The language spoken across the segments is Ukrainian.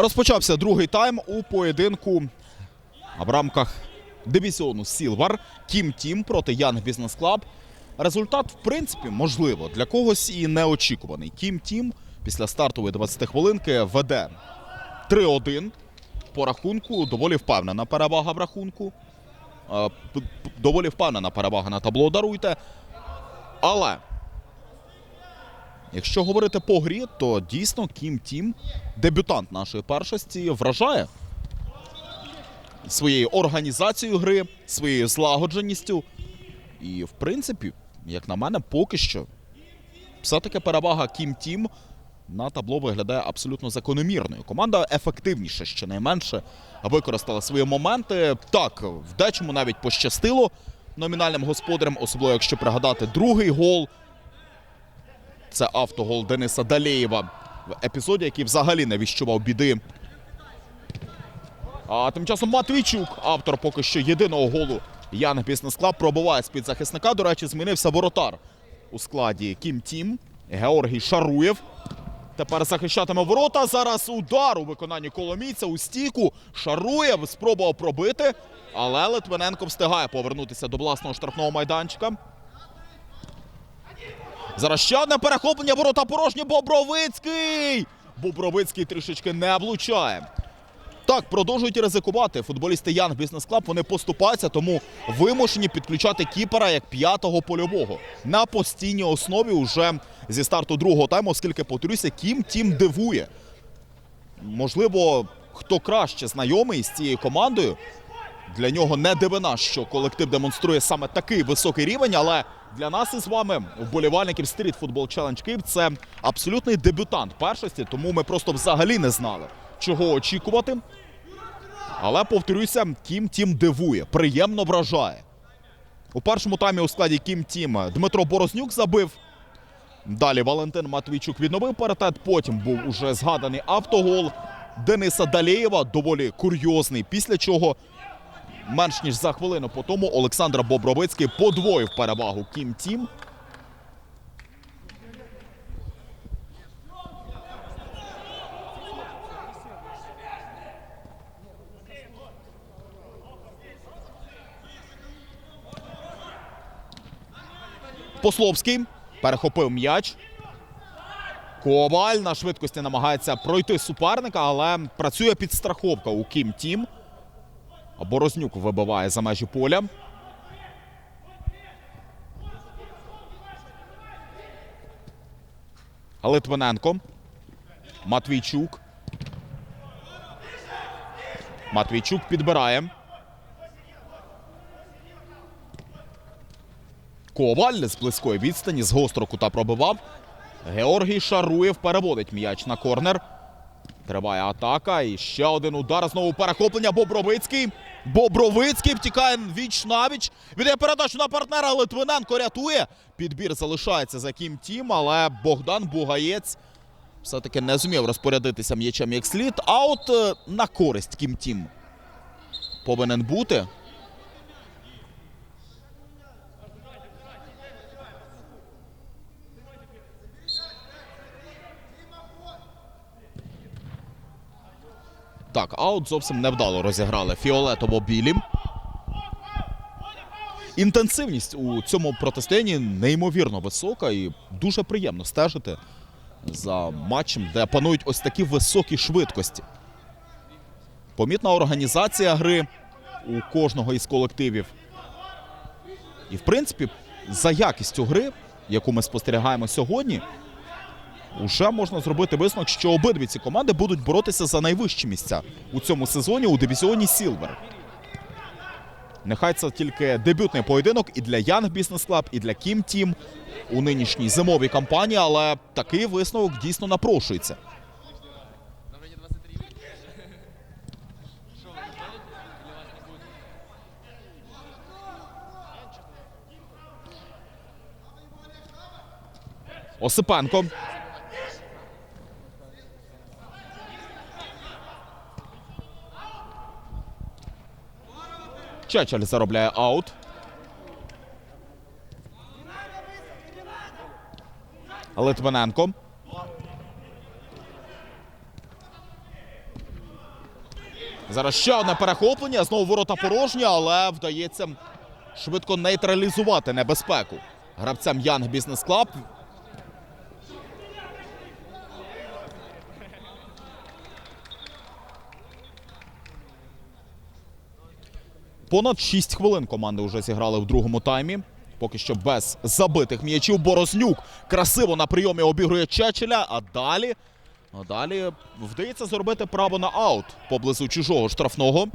Розпочався другий тайм у поєдинку в рамках дивізіону Сілвар Тім Тім проти Янг Бізнес Клаб. Результат, в принципі, можливо, для когось і неочікуваний. Тім Тім після стартової 20 хвилинки веде 3-1 по рахунку. Доволі впевнена перевага в рахунку. Е, Доволі впевнена перевага на табло даруйте. Але Якщо говорити по грі, то дійсно Кім Тім, дебютант нашої першості, вражає своєю організацією гри, своєю злагодженістю. І, в принципі, як на мене, поки що все-таки перевага Кім Тім на табло виглядає абсолютно закономірною. Команда ефективніше, щонайменше, використала свої моменти. Так, в дечому навіть пощастило номінальним господарям, особливо якщо пригадати другий гол. Це автогол Дениса Далєєва в епізоді, який взагалі не віщував біди. А тим часом Матвійчук, автор поки що єдиного голу Янг Бізнес Клаб, пробиває з-під захисника. До речі, змінився воротар у складі Кім Тім. Георгій Шаруєв. Тепер захищатиме ворота. Зараз удар у виконанні Коломійця у стійку. Шаруєв спробував пробити, але Литвиненко встигає повернутися до власного штрафного майданчика. Зараз ще одне перехоплення ворота порожні. Бобровицький! Бобровицький трішечки не влучає. Так, продовжують ризикувати. Футболісти Янг Бізнес Клаб вони поступаються, тому вимушені підключати кіпера як п'ятого польового на постійній основі уже зі старту другого тайму, оскільки, повторюся, Кім Тім дивує. Можливо, хто краще знайомий з цією командою. Для нього не дивина, що колектив демонструє саме такий високий рівень, але для нас із вами, вболівальників Street Football Challenge Київ, це абсолютний дебютант першості, тому ми просто взагалі не знали, чого очікувати. Але повторюся, Кім Тім дивує, приємно вражає. У першому таймі у складі Кім Тім Дмитро Борознюк забив. Далі Валентин Матвійчук відновив паритет. Потім був уже згаданий автогол Дениса Далєєва, доволі курйозний. Після чого менш ніж за хвилину по тому Олександр Бобровицький подвоїв перевагу Кім Тім. Пословський перехопив м'яч. Коваль на швидкості намагається пройти суперника, але працює підстраховка у Кім Тім. Борознюк вибиває за межі поля. Литвиненко. Матвійчук. Матвійчук підбирає. Коваль з близької відстані з гострого кута пробивав. Георгій Шаруєв переводить м'яч на корнер. Триває атака. І ще один удар. Знову перехоплення. Бобровицький. Бобровицький втікає віч навіч. Віддає передачу на партнера. Литвиненко рятує. Підбір залишається за Кім Тім, але Богдан Бугаєць все-таки не зумів розпорядитися м'ячем як слід. А от е, на користь Кім Тім повинен бути. Так, аут зовсім невдало розіграли фіолетово-білі. Інтенсивність у цьому протистоянні неймовірно висока і дуже приємно стежити за матчем, де панують ось такі високі швидкості. Помітна організація гри у кожного із колективів. І, в принципі, за якістю гри, яку ми спостерігаємо сьогодні, Уже можна зробити висновок, що обидві ці команди будуть боротися за найвищі місця у цьому сезоні у дивізіоні Сілвер. Нехай це тільки дебютний поєдинок і для Young Business Club, і для Кім Тім у нинішній зимовій кампанії, але такий висновок дійсно напрошується. Осипенко. Чечель заробляє аут. Литвиненко. Зараз ще одне перехоплення. Знову ворота порожні, але вдається швидко нейтралізувати небезпеку. Гравцям Янг Бізнес Клаб. Понад 6 хвилин команди вже зіграли в другому таймі. Поки що без забитих м'ячів. Борознюк красиво на прийомі обігрує Чечеля, а далі, а далі вдається зробити право на аут поблизу чужого штрафного.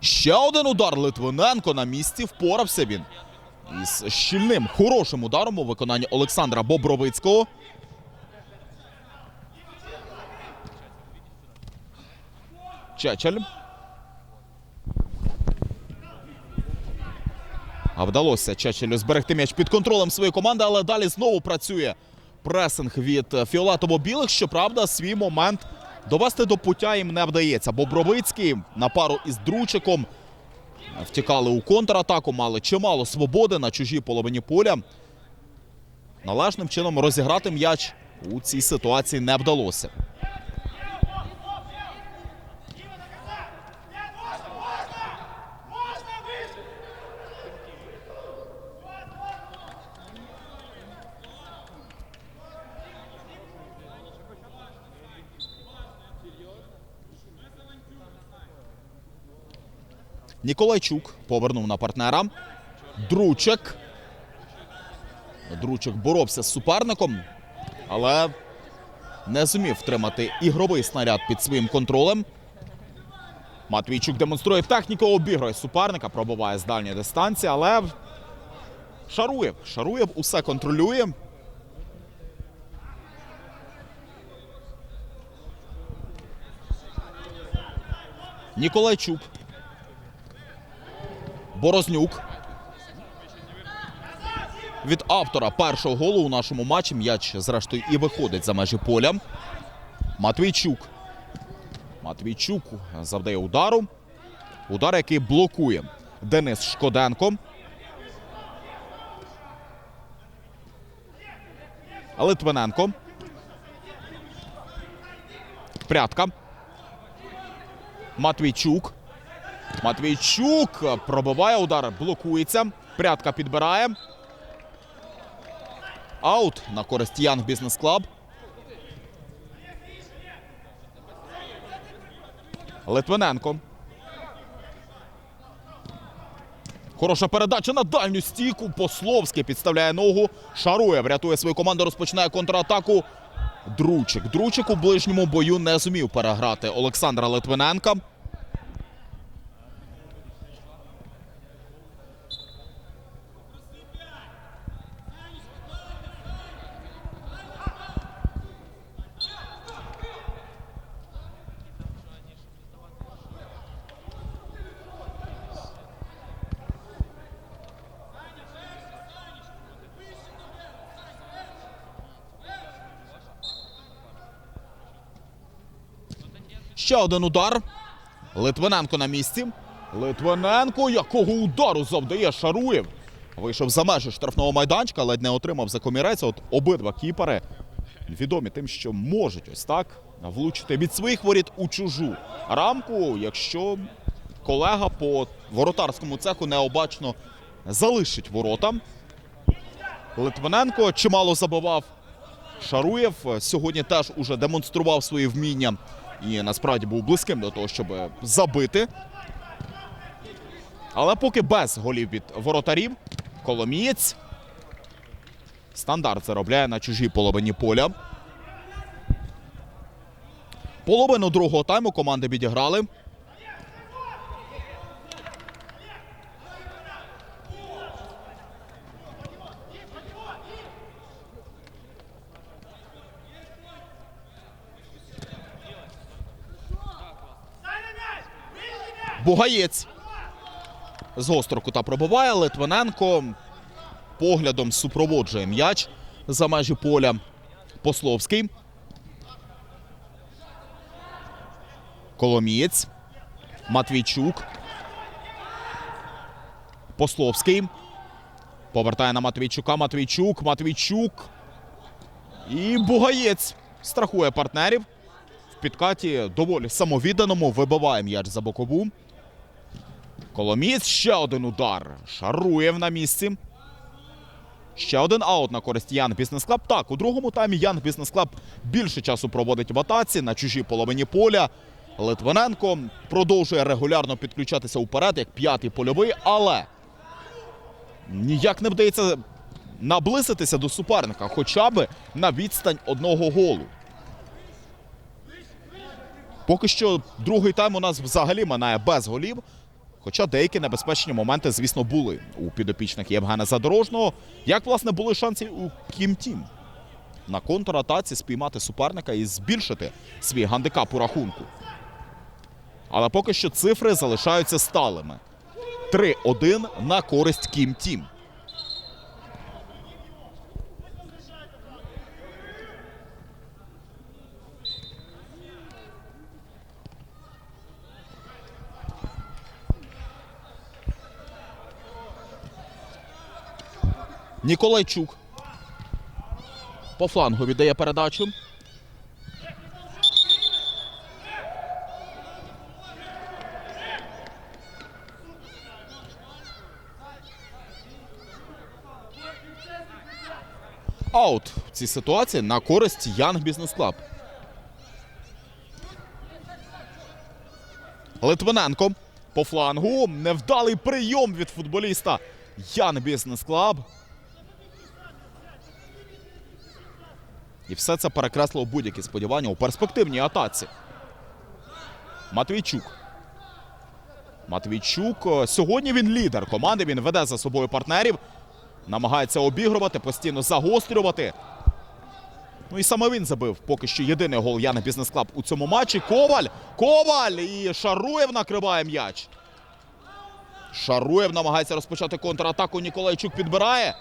Ще один удар Литвиненко на місці. Впорався він із щільним, хорошим ударом у виконанні Олександра Бобровицького. Чечель. А вдалося Чечелю зберегти м'яч під контролем своєї команди, але далі знову працює пресинг від фіолетово-білих. Щоправда, свій момент довести до пуття їм не вдається. Бобровицький на пару із Дручиком втікали у контратаку, мали чимало свободи на чужій половині поля. Належним чином розіграти м'яч у цій ситуації не вдалося. Ніколайчук повернув на партнера. Дручик. Дручик боровся з суперником, але не зумів втримати ігровий снаряд під своїм контролем. Матвійчук демонструє техніку, обігрує суперника, пробиває з дальньої дистанції, але Шаруєв. Шаруєв усе контролює. Ніколайчук. Борознюк. Від автора першого голу у нашому матчі м'яч, зрештою, і виходить за межі поля. Матвійчук. Матвійчук завдає удару. Удар, який блокує Денис Шкоденко. Литвиненко. Прятка. Матвійчук. Матвійчук пробиває удар, блокується. Прятка підбирає. Аут на користь Янг Бізнес Клаб. Литвиненко. Хороша передача на дальню стійку. Пословський підставляє ногу. Шарує, врятує свою команду, розпочинає контратаку. Дручик. Дручик у ближньому бою не зумів переграти Олександра Литвиненка. Ще один удар. Литвиненко на місці. Литвиненко, якого удару завдає Шаруєв. Вийшов за межі штрафного майданчика, ледь не отримав за комірець. От обидва кіпери відомі тим, що можуть ось так влучити від своїх воріт у чужу рамку, якщо колега по воротарському цеху необачно залишить ворота. Литвиненко чимало забивав Шаруєв сьогодні теж уже демонстрував свої вміння і насправді був близьким до того, щоб забити. Але поки без голів від воротарів, Коломієць стандарт заробляє на чужій половині поля. Половину другого тайму команди відіграли. Бугаєць з гострого кута пробиває. Литвиненко поглядом супроводжує м'яч за межі поля. Пословський. Коломієць. Матвійчук. Пословський. Повертає на Матвійчука. Матвійчук. Матвійчук. І Бугаєць. страхує партнерів. В підкаті доволі самовідданому вибиває м'яч за бокову. Коломієць ще один удар. Шаруєв на місці. Ще один аут на користь Ян Бізнес Клаб. Так, у другому таймі Ян Бізнес Клаб більше часу проводить в атаці на чужій половині поля. Литвиненко продовжує регулярно підключатися уперед, як п'ятий польовий, але ніяк не вдається наблизитися до суперника, хоча б на відстань одного голу. Поки що другий тайм у нас взагалі минає без голів. Хоча деякі небезпечні моменти, звісно, були у підопічних Євгена Задорожного. Як, власне, були шанси у Кім Тім на контратаці спіймати суперника і збільшити свій гандикап у рахунку. Але поки що цифри залишаються сталими. 3-1 на користь Кім Тім. Ніколайчук. По флангу віддає передачу. Аут в цій ситуації на користь Янг Бізнес Клаб. Литвиненко по флангу. Невдалий прийом від футболіста Ян Бізнес Клаб. І все це перекреслило будь-які сподівання у перспективній атаці. Матвійчук. Матвійчук. е, Сьогодні він лідер команди. Він веде за собою партнерів. Намагається обігрувати, постійно загострювати. Ну і саме він забив поки що єдиний гол Яна Бізнес Клаб у цьому матчі. Коваль! Коваль! І Шаруєв накриває м'яч. Шаруєв намагається розпочати контратаку. Ніколайчук підбирає.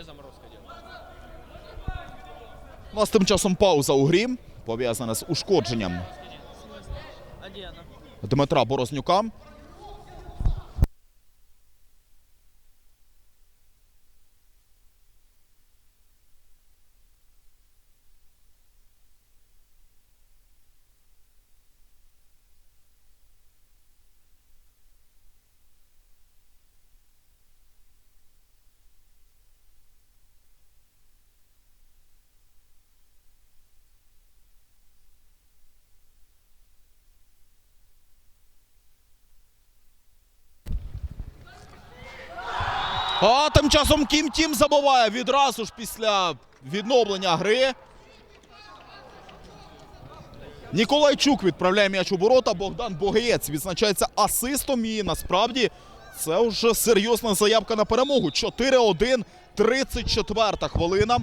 Где заморозка діла. У нас тим часом пауза у грі, пов'язана з ушкодженням она? Дмитра Борознюка. А тим часом Кім Тім забуває відразу ж після відновлення гри. Ніколайчук відправляє м'яч у ворота. Богдан Богиєць відзначається асистом. І насправді це вже серйозна заявка на перемогу. 4-1, 34 хвилина.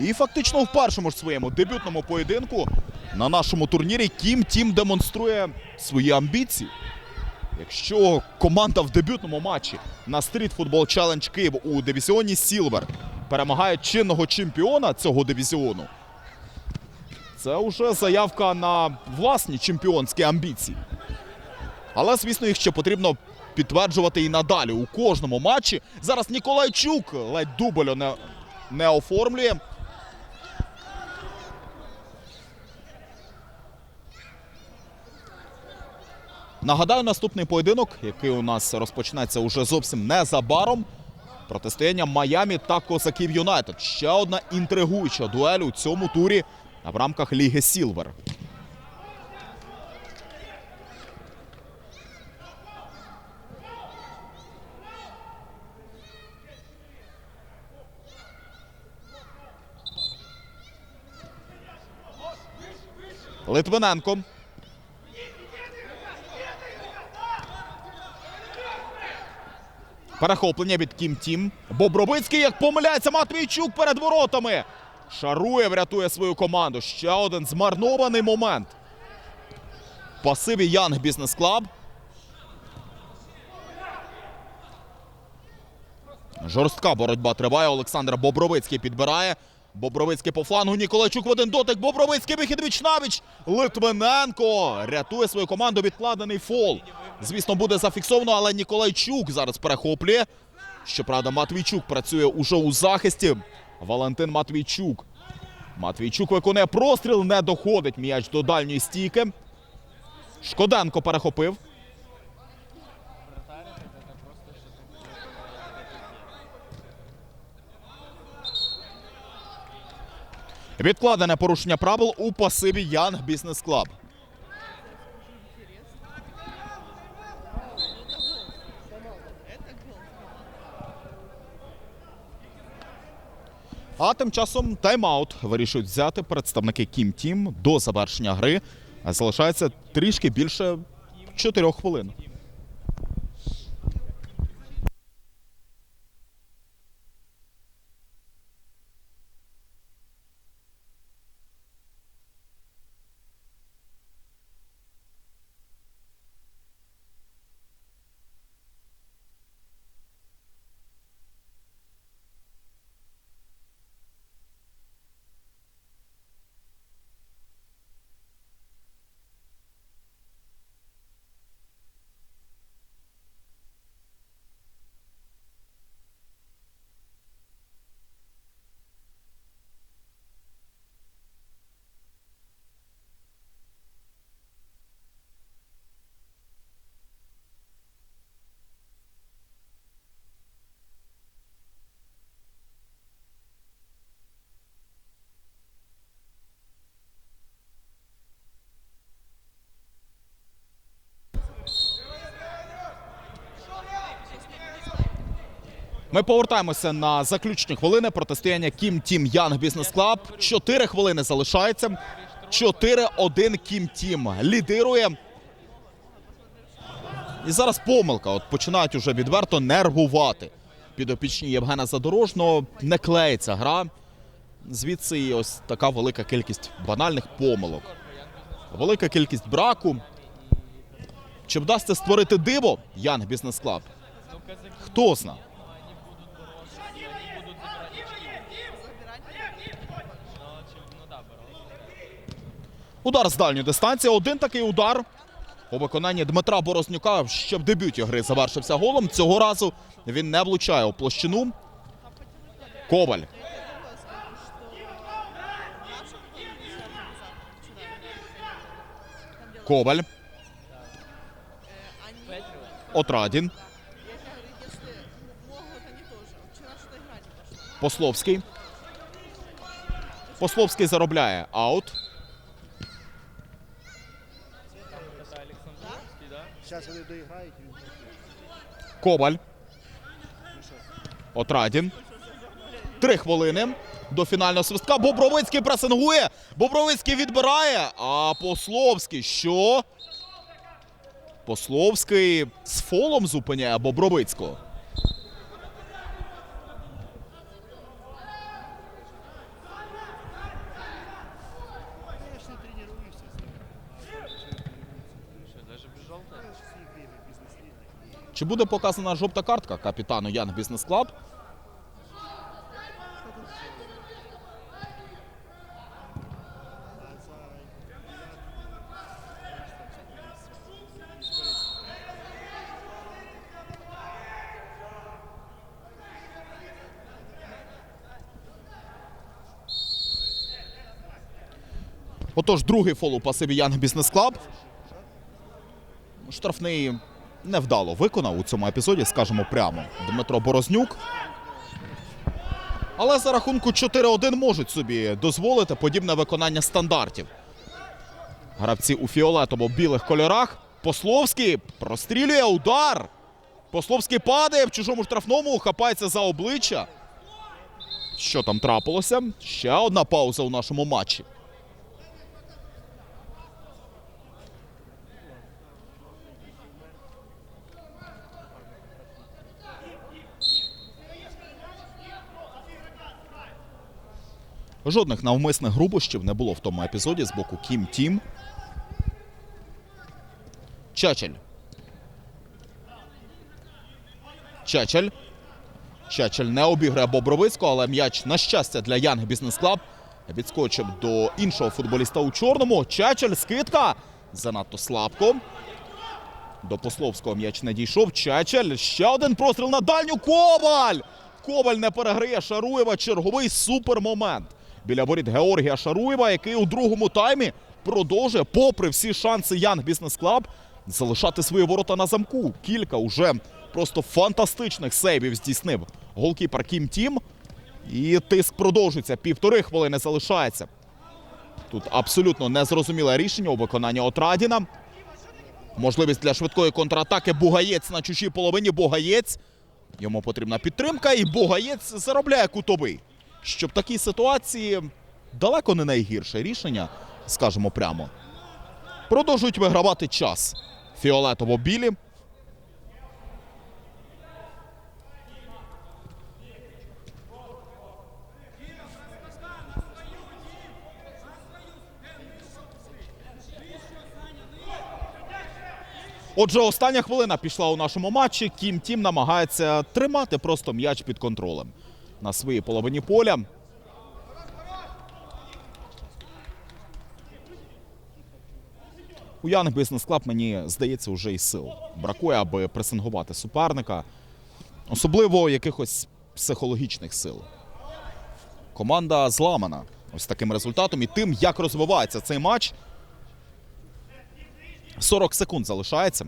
І фактично в першому ж своєму дебютному поєдинку на нашому турнірі Кім Тім демонструє свої амбіції. Якщо команда в дебютному матчі на Street Football Challenge Київ у дивізіоні Сілвер перемагає чинного чемпіона цього дивізіону, це вже заявка на власні чемпіонські амбіції. Але, звісно, їх ще потрібно підтверджувати і надалі у кожному матчі. Зараз Ніколайчук ледь дублю не, не оформлює. Нагадаю, наступний поєдинок, який у нас розпочнеться уже зовсім незабаром. Протистояння Майамі та Козаків Юнайтед. Ще одна інтригуюча дуель у цьому турі в рамках Ліги Сілвер. Литвиненко. Перехоплення від Кім Тім. Бобровицький як помиляється Матвійчук перед воротами. Шарує, врятує свою команду. Ще один змарнований момент. Пасиві Янг Бізнес Клаб. Жорстка боротьба триває. Олександр Бобровицький підбирає. Бобровицький по флангу. Ніколайчук в один дотик. Бобровицький вихід віч навіч. Литвиненко рятує свою команду. Відкладений фол. Звісно, буде зафіксовано, але Ніколайчук зараз перехоплює. Щоправда, Матвійчук працює уже у захисті. Валентин Матвійчук. Матвійчук виконує простріл, не доходить м'яч до дальньої стійки. Шкоденко перехопив. Відкладене порушення правил у пасиві Янг Бізнес Клаб. А тим часом тайм-аут вирішують взяти представники Кім Тім до завершення гри. Залишається трішки більше 4 хвилин. Ми повертаємося на заключні хвилини протистояння Кім Тім Янг Бізнес Клаб. Чотири хвилини залишається. 4-1 Кім Тім лідирує. І зараз помилка. От починають уже відверто нервувати. Підопічні Євгена Задорожного не клеїться гра. Звідси і ось така велика кількість банальних помилок. Велика кількість браку. Чи вдасться створити диво Янг Бізнес Клаб? Хто зна? Удар з дальньої дистанції. Один такий удар у виконанні Дмитра Борознюка ще в дебюті гри завершився голом. Цього разу він не влучає у площину. Коваль. Коваль. Отрадін. Пословський. Пословський заробляє аут. Зараз вони доіграють. Коваль. Отрадін. Три хвилини до фінального свистка. Бобровицький пресингує. Бобровицький відбирає. А Пословський що? Пословський з фолом зупиняє Бобровицького. Я ж не тренуюся з ним. А що я тренуюся? Что, даже без желтой? Я ж всі ігри бізнес-ліги. Чи буде показана жовта картка капітану Янг Бізнес Клаб? Отож, другий фол у пасиві Янг Бізнес Клаб. Штрафний невдало виконав у цьому епізоді, скажемо прямо. Дмитро Борознюк. Але за рахунку 4-1 можуть собі дозволити подібне виконання стандартів. Гравці у фіолетово-білих кольорах. Пословський прострілює удар. Пословський падає в чужому штрафному, хапається за обличчя. Що там трапилося? Ще одна пауза у нашому матчі. Жодних навмисних грубощів не було в тому епізоді з боку Кім Тім. Чачель. Чачель. Чечель не обіграє Бобровицького, але м'яч, на щастя, для Янг Бізнес Клаб відскочив до іншого футболіста у чорному. Чечель, скидка. Занадто слабко. До Пословського м'яч не дійшов. Чечель. Ще один простріл на дальню. Коваль! Коваль не переграє Шаруєва. Черговий супермомент. Біля воріт Георгія Шаруєва, який у другому таймі продовжує, попри всі шанси Янг Бізнес Клаб, залишати свої ворота на замку. Кілька уже просто фантастичних сейвів здійснив голкіпер Кім Тім. І тиск продовжується. Півтори хвилини залишається. Тут абсолютно незрозуміле рішення у виконанні Отрадіна. Можливість для швидкої контратаки. Бугаєць на чужій половині. Бугаєць. Йому потрібна підтримка, і Бугаєць заробляє кутовий. Що в такій ситуації далеко не найгірше рішення, скажемо прямо. Продовжують вигравати час. Фіолетово-білі. Отже, остання хвилина пішла у нашому матчі. Кім Тім намагається тримати просто м'яч під контролем на своїй половині поля. У Янг Бізнес Клаб, мені здається, вже і сил бракує, аби пресингувати суперника. Особливо якихось психологічних сил. Команда зламана ось таким результатом і тим, як розвивається цей матч. 40 секунд залишається.